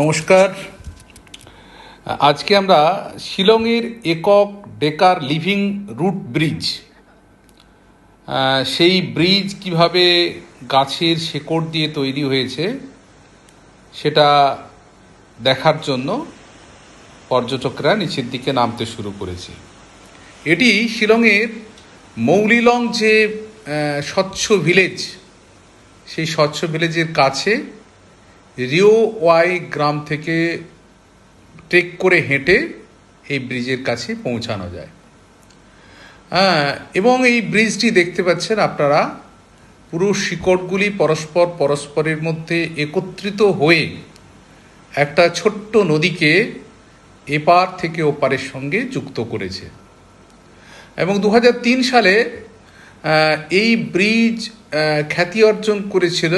নমস্কার। আজকে আমরা শিলংয়ের একক ডেকার লিভিং রুট ব্রিজ সেই ব্রিজ কীভাবে গাছের শেকড় দিয়ে তৈরি হয়েছে সেটা দেখার জন্য পর্যটকরা নিচের দিকে নামতে শুরু করেছে। এটি শিলংয়ের মৌলিলং যে স্বচ্ছ ভিলেজ সেই স্বচ্ছ ভিলেজের কাছে রিও ওয়াই গ্রাম থেকে ট্রেক করে হেঁটে এই ব্রিজের কাছে পৌঁছানো যায়। হ্যাঁ এবং এই ব্রিজটি দেখতে পাচ্ছেন আপনারা, পুরো শিকড়গুলি পরস্পর পরস্পরের মধ্যে একত্রিত হয়ে একটা ছোট্ট নদীকে এপার থেকে ওপারের সঙ্গে যুক্ত করেছে। এবং দু হাজার তিন সালে এই ব্রিজ খ্যাতি অর্জন করেছিল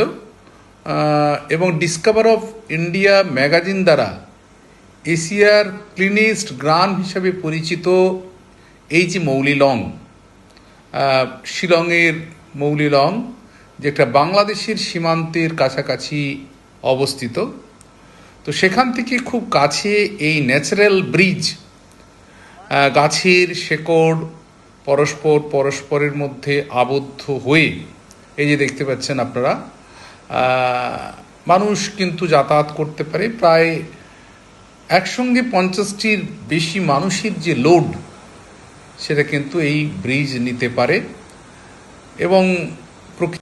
এবং ডিসকভার অফ ইন্ডিয়া ম্যাগাজিন দ্বারা এশিয়ার ক্লিনেস্ট গ্রাম হিসাবে পরিচিত এই যে মৌলিলং শিলংয়ের মৌলিলং যেটা বাংলাদেশের সীমান্তের কাছাকাছি অবস্থিত। তো সেখান থেকে খুব কাছে এই ন্যাচারাল ব্রিজ গাছের শেকড় পরস্পর পরস্পরের মধ্যে আবদ্ধ হয়ে, এই যে দেখতে পাচ্ছেন আপনারা মানুষ কিন্তু যাতায়াত করতে পারে। প্রায় একসঙ্গে পঞ্চাশটির বেশি মানুষের যে লোড সেটা কিন্তু এই ব্রিজ নিতে পারে। এবং